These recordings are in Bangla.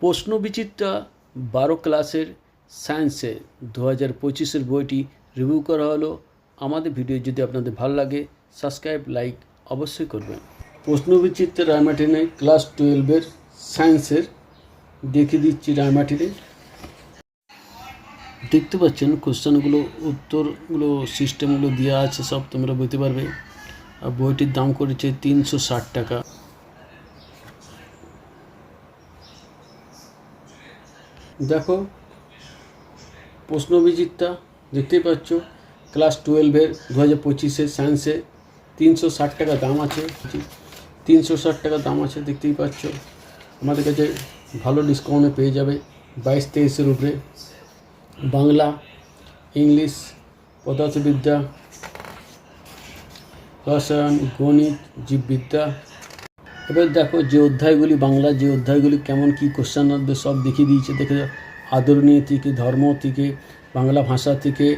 প্রশ্নবিচিত্রা বারো ক্লাসের সায়েন্সে দু হাজার পঁচিশের বইটি রিভিউ করা হলো। আমাদের ভিডিও যদি আপনাদের ভালো লাগে, সাবস্ক্রাইব, লাইক অবশ্যই করবেন। প্রশ্নবিচিত্রা রায়মাটিনে ক্লাস টুয়েলভের সায়েন্সের দেখে দিচ্ছি রায়মাটিনে। দেখতে পাচ্ছেন, কোশ্চেনগুলো, উত্তরগুলো, সিস্টেমগুলো দেওয়া আছে, সব তোমরা বুঝতে পারবে। আর বইটির দাম করেছে তিনশো ষাট টাকা। দেখো প্রশ্নবিচিত্রা দেখতেই পাচ্ছ, ক্লাস টুয়েলভের দু হাজার পঁচিশে সায়েন্সে তিনশো ষাট টাকা দাম আছে, তিনশো ষাট টাকা দাম আছে, দেখতেই পাচ্ছ। আমাদের কাছে ভালো ডিসকাউন্টে পেয়ে যাবে, বাইশ তেইশের উপরে। বাংলা, ইংলিশ, পদার্থবিদ্যা, রসায়ন, গণিত, জীববিদ্যা এবার দেখো যে অধ্যায়গুলি, বাংলা যে অধ্যায়গুলি কেমন কী কোশ্চেন আসবে সব দেখিয়ে দিয়েছে। দেখে। আদরণীয় থেকে, ধর্ম থেকে, বাংলা ভাষা থেকে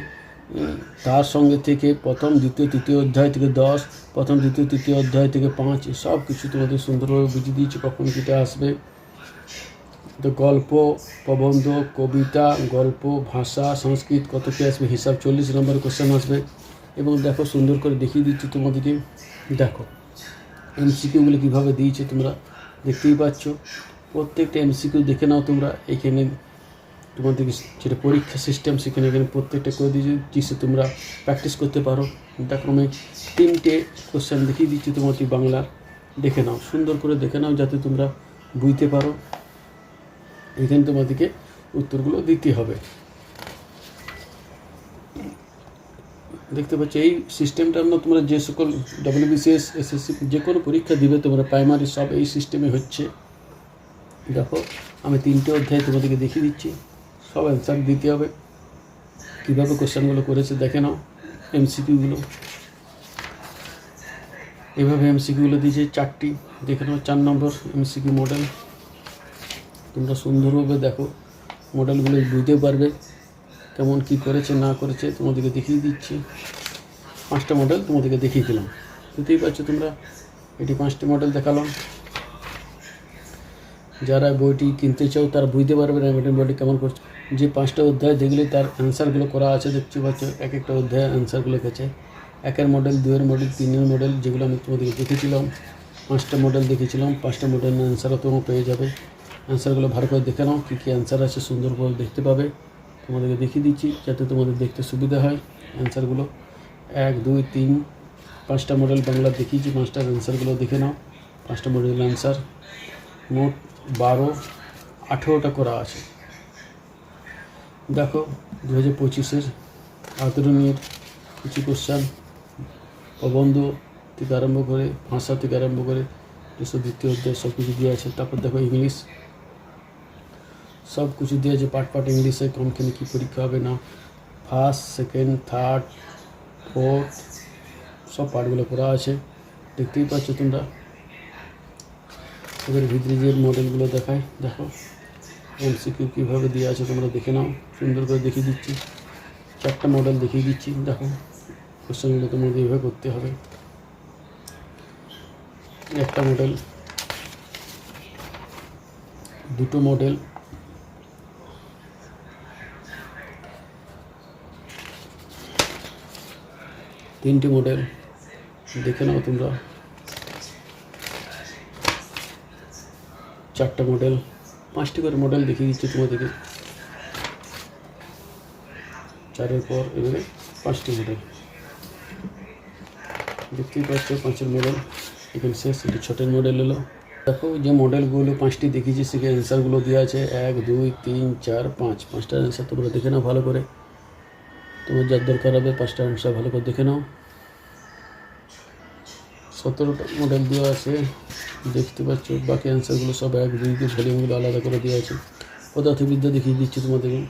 তার সঙ্গে থেকে, প্রথম, দ্বিতীয়, তৃতীয় অধ্যায় থেকে দশ, প্রথম, দ্বিতীয়, তৃতীয় অধ্যায় থেকে পাঁচ সব কিছু তোমাদের সুন্দরভাবে বুঝিয়ে দিয়েছে কখন কীটা আসবে। তো গল্প, প্রবন্ধ, কবিতা, গল্প, ভাষা, সংস্কৃত, কত কী আসবে, হিসাব চল্লিশ নম্বর কোশ্চেন আসবে। এবং দেখো সুন্দর করে দেখিয়ে দিচ্ছি তোমাদেরকে। দেখো এমসিকিউগুলো কীভাবে দিয়েছে তোমরা দেখতেই পাচ্ছ। প্রত্যেকটা এমসিকিউ দেখে নাও তোমরা। এখানে তোমাদেরকে যেটা পরীক্ষা সিস্টেম সেখানে এখানে প্রত্যেকটা করে দিয়েছি। সে তোমরা প্র্যাকটিস করতে পারো। আমি তিনটে কোশ্চেন দেখিয়ে দিচ্ছি তোমাদের বাংলার। দেখে নাও, সুন্দর করে দেখে নাও যাতে তোমরা বুঝতে পারো। এখানে তোমাদেরকে উত্তরগুলো দিতে হবে। দেখতে পাচ্ছ, এই সিস্টেমটার না তোমরা যে সকল ডব্লিউবিসিএস এসএসসি যে কোনো পরীক্ষা দিবে, তোমরা প্রাইমারি সব এই সিস্টেমে হচ্ছে। দেখো, আমি তিনটে অধ্যায় তোমাদেরকে দেখিয়ে দিচ্ছি। সব অ্যান্সার দিতে হবে। কীভাবে কোশ্চেনগুলো করেছে দেখে নাও এমসিকিউগুলো এভাবে এমসিকিউগুলো দিয়েছে, চারটি। দেখে নাও, চার নম্বর এমসিকিউ মডেল তোমরা সুন্দরভাবে দেখো মডেলগুলো বুঝতে পারবে। কেমন কি করেছে, না করেছে, তোমাদেরকে দেখিয়ে দিচ্ছি। পাঁচটা মডেল তোমাদেরকে দেখিয়ে দিলাম। বুঝতেই পারছ তোমরা, এটি পাঁচটি মডেল দেখালাম। যারা বইটি কিনতে চাও, তারা বুঝতে পারবে না রেমিটেন বইটি কেমন করছে। যে পাঁচটা অধ্যায় দেখলে তার অ্যান্সারগুলো করা আছে, দেখতে পাচ্ছ, এক একটা অধ্যায় অ্যান্সারগুলো গেছে একের মডেল দুয়ের মডেল তিনের মডেল যেগুলো আমি তোমাদেরকে দেখেছিলাম। পাঁচটা মডেল দেখেছিলাম, পাঁচটা মডেলের অ্যান্সারও তোমরা পেয়ে যাবে। অ্যান্সারগুলো ভালো করে দেখে নাও, কী কী অ্যান্সার আছে, সুন্দর করে দেখতে পাবে। তোমাদেরকে দেখিয়ে দিচ্ছি যাতে তোমাদের দেখতে সুবিধা হয় অ্যান্সারগুলো। এক, দুই, তিন, পাঁচটা মডেল বাংলা দেখিয়েছি পাঁচটার অ্যান্সারগুলো দেখে নাও। পাঁচটা মডেল অ্যান্সার মোট বারো, আঠেরোটা করা আছে। দেখো দু হাজার পঁচিশের আদরণীয় কিছু কোশ্চান প্রবন্ধ থেকে আরম্ভ করে ভাষা থেকে আরম্ভ করে যেসব দ্বিতীয় অধ্যায় সব কিছু দিয়ে আছে। তারপর দেখো ইংলিশ সব কিছু দেওয়া আছে পার্ট পার্ট ইংলিশে কোনখানে কী পরীক্ষা হবে না ফার্স্ট সেকেন্ড থার্ড ফোর্থ সব পার্টগুলো করা আছে। দেখতেই পাচ্ছ তোমরা। এবার ভিতরে যে মডেলগুলো দেখায় দেখো। এমসিকিউ কীভাবে দেওয়া আছে তোমরা দেখে নাও। সুন্দর করে দেখিয়ে দিচ্ছি। চারটা মডেল দেখিয়ে দিচ্ছি, দেখো। কোশ্চেনগুলো তোমাদের এভাবে করতে হবে। একটা মডেল দুটো মডেল তিনটে মডেল। দেখে নাও তোমরা। চারটা মডেল। পাঁচটি করে মডেল দেখিয়ে দিচ্ছি তোমাদেরকে। চারের পর এবারে পাঁচটি মডেল। দেখতেই পাচ্ছ, পাঁচের মডেল। এখানে শেষ, এটি ছোটের মডেল এলো। দেখো যে মডেলগুলো, পাঁচটি দেখিয়েছি, সেখানে অ্যান্সারগুলো দেওয়া আছে। এক, দুই, তিন, চার, পাঁচ। পাঁচটা অ্যান্সার তোমরা দেখে নাও ভালো করে। তোমার যার দরকার হবে পাঁচটা অ্যান্সার ভালো করে দেখে নাও। সতেরোটা মডেল দেওয়া আছে, দেখতে পাচ্ছ, বাকি অ্যান্সারগুলো সব এক দুই তিন ভলিউমগুলো আলাদা করে দেওয়া আছে। পদার্থবিদ্যা দেখিয়ে দিচ্ছি তোমাদেরকে।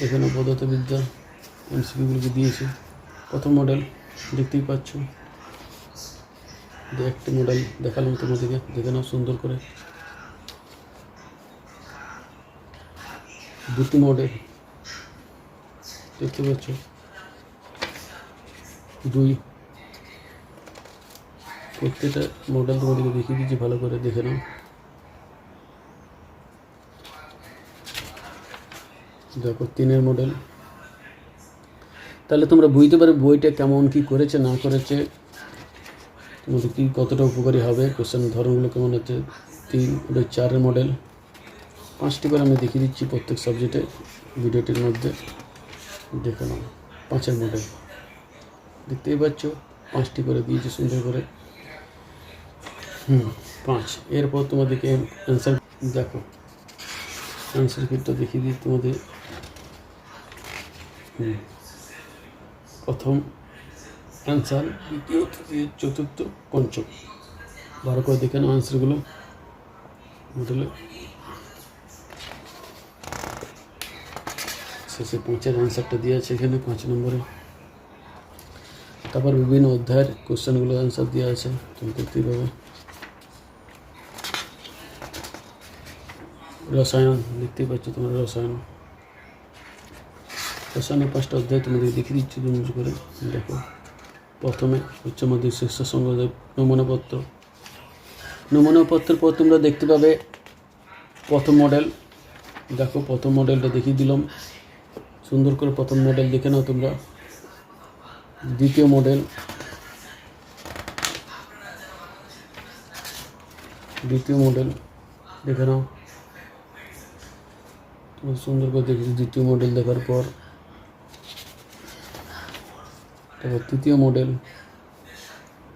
দেখে নাও পদার্থবিদ্যা এমসিকিউগুলোকে দিয়েছে। প্রথম মডেল দেখতেই পাচ্ছ। দু একটা মডেল দেখালাম তোমাদেরকে, দেখে নাও সুন্দর করে। দুটি মডেল দেখতে পাচ্ছ? দুই। প্রত্যেকটা মডেল তোমাদেরকে দেখিয়ে দিচ্ছি, ভালো করে দেখে নাও। দেখো, তিনের মডেল তাহলে তোমরা বুঝতে পারো বইটা কেমন, কি করেছে, না করেছে, তোমাদের কী কতটা উপকারী হবে কোশ্চেন ধরনগুলো কেমন হচ্ছে। তিন ওটা চারের মডেল পাঁচটি করে আমি দেখিয়ে দিচ্ছি প্রত্যেক সাবজেক্টে ভিডিওটির মধ্যে। দেখে নাও পাঁচের মডেল। দেখতেই পাচ্ছ, পাঁচটি করে দিয়েছে সুন্দর করে। হুম, পাঁচ। এরপর তোমাদেরকে অ্যান্সার দেখো অ্যান্সার কিটটা দেখিয়ে দিই তোমাদের। প্রথম অ্যান্সার দ্বিতীয়, তৃতীয়, চতুর্থ, পঞ্চম। ভালো করে দেখে নাও অ্যান্সারগুলো মডেলে শেষে পাঁচের অ্যান্সারটা দিয়ে আছে এখানে পাঁচ নম্বরে। তারপর বিভিন্ন অধ্যায়ের কোশ্চেনগুলো অ্যান্সার দেওয়া আছে তুমি দেখতেই পাবে। রসায়ন, দেখতেই পাচ্ছ তোমার রসায়ন। রসায়নের পাঁচটা অধ্যায় তোমাদের দেখিয়ে দিচ্ছি দুমুজ করে, দেখো। প্রথমে উচ্চ মাধ্যমিক শিক্ষা সংঘের নমুনাপত্র। নমুনাপত্রের পর তোমরা দেখতে পাবে প্রথম মডেল দেখো, প্রথম মডেলটা দেখিয়ে দিলাম। সুন্দর করে প্রথম মডেল দেখে নাও তোমরা। দ্বিতীয় মডেল দ্বিতীয় মডেল দেখে নাও। তোমরা সুন্দর করে দেখেছি দ্বিতীয় মডেল দেখার পর। তারপর তৃতীয় মডেল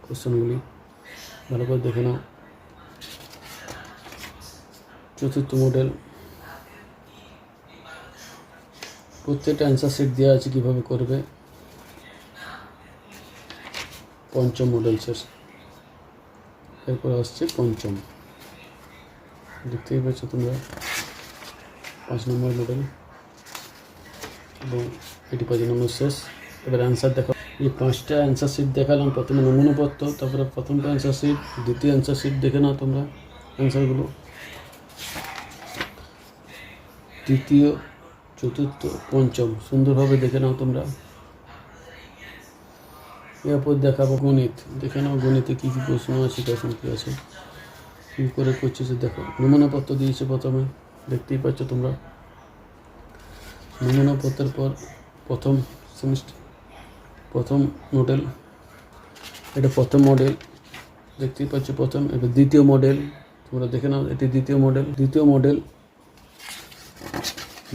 কোশ্চেনগুলি ভালো করে দেখে নাও। চতুর্থ মডেল প্রত্যেকটা অ্যান্সার সেট দেওয়া আছে কীভাবে করবে? পঞ্চম মডেল শেষ এরপর আসছে পঞ্চম। দেখতেই পাচ্ছ তোমরা, পাঁচ নম্বর মডেল এবং এটি পাঁচ নম্বর শেষ। এবার অ্যান্সার দেখো এই পাঁচটা অ্যান্সার শিট দেখালাম, প্রথমে নমুনাপত্র তারপরে প্রথমটা অ্যান্সার শিট দ্বিতীয় অ্যান্সার শিট দেখে নাও তোমরা অ্যান্সারগুলো তৃতীয় চতুর্থ, পঞ্চম, সুন্দরভাবে দেখে নাও তোমরা। এরপর দেখাবো গণিত। দেখে নাও গণিতে কী কী প্রশ্ন আছে কখন কী আছে। কী করে করছে সে দেখো। নমুনাপত্র দিয়েছে প্রথমে। দেখতেই পাচ্ছ তোমরা। নমুনাপত্রের পর প্রথম সেমিস্টার প্রথম মডেল এটা প্রথম মডেল দেখতেই পাচ্ছ প্রথম, এবার দ্বিতীয় মডেল তোমরা দেখে নাও, এটি দ্বিতীয় মডেল দ্বিতীয় মডেল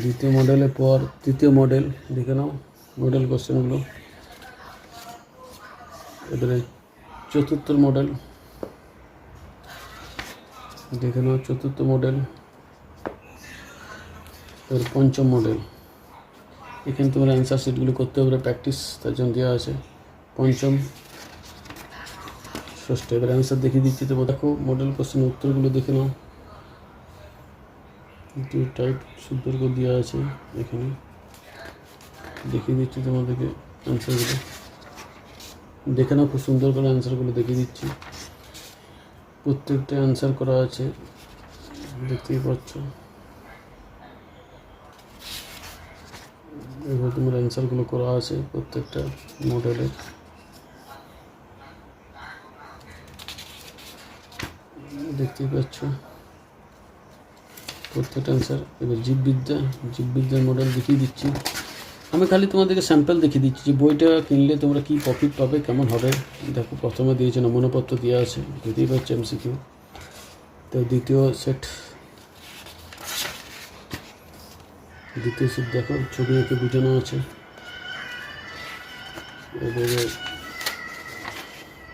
দ্বিতীয় মডেলের পর তৃতীয় মডেল দেখে নাও মডেল কোশ্চেনগুলো এবারে চতুর্থ মডেল দেখে নাও চতুর্থ মডেল এবার পঞ্চম মডেল এখানে তোমার অ্যান্সার শিটগুলো করতে হবে প্র্যাকটিস তার জন্য দেওয়া আছে। পঞ্চম। ষষ্ঠ, এবার অ্যান্সার দেখিয়ে দিচ্ছি। তো দেখো মডেল কোশ্চেন উত্তরগুলো দেখে নাও। দুই টাইপ সুন্দর করে দেওয়া আছে এখানে। দেখিয়ে দিচ্ছি তোমাদেরকে অ্যান্সারগুলো দেখে নাও, খুব সুন্দর করে অ্যান্সারগুলো দেখিয়ে দিচ্ছি। প্রত্যেকটা অ্যান্সার করা আছে, দেখতেই পাচ্ছ। এবার তোমার অ্যান্সারগুলো করা আছে প্রত্যেকটা মডেলের দেখতেই পাচ্ছ। প্রত্যেকটা অ্যান্সার এবার জীববিদ্যা, জীববিদ্যার মডেল দেখিয়ে দিচ্ছি। আমি খালি তোমাদেরকে স্যাম্পল দেখিয়ে দিচ্ছি যে বইটা কিনলে তোমরা কী প্রফিট পাবে, কেমন হবে। দেখো, প্রথমে দিয়েছে নমুনাপত্র দেওয়া আছে বুঝতেই পারছ এমসিকিউ তো দ্বিতীয় সেট দ্বিতীয় সেট দেখো, ছবি এঁকে বোঝানো আছে। এবারে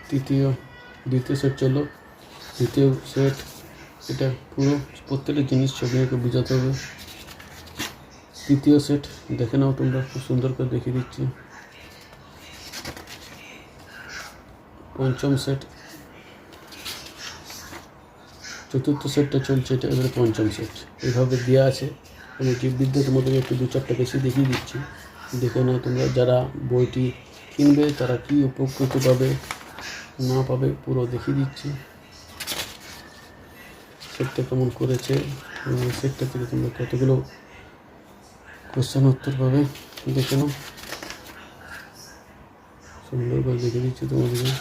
তৃতীয়, দ্বিতীয় সেট চলো। দ্বিতীয় সেট এটা পুরো প্রত্যেকটা জিনিস ছবি এঁকে বোঝাতে হবে। তৃতীয় সেট দেখে নাও তোমরা, খুব সুন্দর করে দেখিয়ে দিচ্ছি। পঞ্চম সেট চতুর্থ সেটটা চলছে, এটা এবারে পঞ্চম সেট এইভাবে দেওয়া আছে, আমি জীববিদ্যা তোমাদের একটু দু চারটা বেশি দেখিয়ে দিচ্ছি। দেখে নাও তোমরা, যারা বইটি কিনবে, তারা কি উপকৃত পাবে, না পাবে, পুরো দেখিয়ে দিচ্ছি। সেটটা কেমন করেছে? সেটটা থেকে তোমরা কতগুলো কোশ্চেন উত্তর পাবে? দেখে নাও। সুন্দর করে দেখে দিচ্ছি তোমাদেরকে।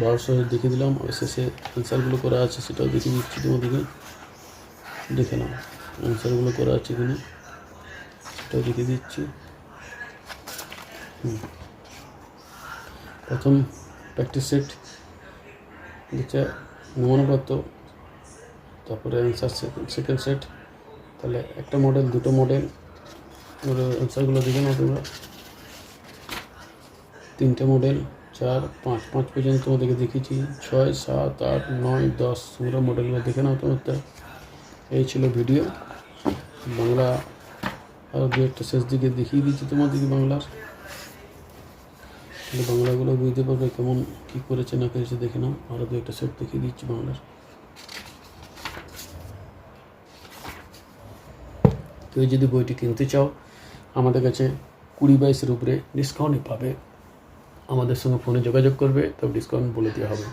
বারোশো দেখিয়ে দিলাম শেষে অ্যান্সারগুলো করা আছে, সেটাও দেখিয়ে দিচ্ছি তোমাদেরকে। দেখে নাও অ্যান্সারগুলো করা আছে এখানে সেটাও দেখিয়ে দিচ্ছি। প্রথম প্র্যাকটিস সেট যেটা নমুনাপত্র তারপরে অ্যান্সার সেকেন্ড সেট তাহলে একটা মডেল দুটো মডেল অ্যান্সারগুলো দেখে না তোমরা। তিনটে মডেল চার, পাঁচ পাঁচ পর্যন্ত তোমাদেরকে দেখিয়েছি। ছয়, সাত, আট, নয়, দশ, তোমরা মডেলগুলো দেখে নাও তোমারটা এই ছিল ভিডিও বাংলা আরও দু একটা শেষ দিকে দেখিয়ে দিচ্ছি তোমাদেরকে বাংলার। বাংলাগুলো বুঝতে পারবে কেমন কী করেছে না করেছে, দেখে নাও। আরও দু একটা সেট দেখিয়ে দিচ্ছি বাংলার। কেউ যদি বইটি কিনতে চাও, আমাদের কাছে কুড়ি বাইশের উপরে ডিসকাউন্টই পাবে। আমাদের সঙ্গে ফোনে যোগাযোগ করবে, তবে ডিসকাউন্ট বলে দেওয়া হবে।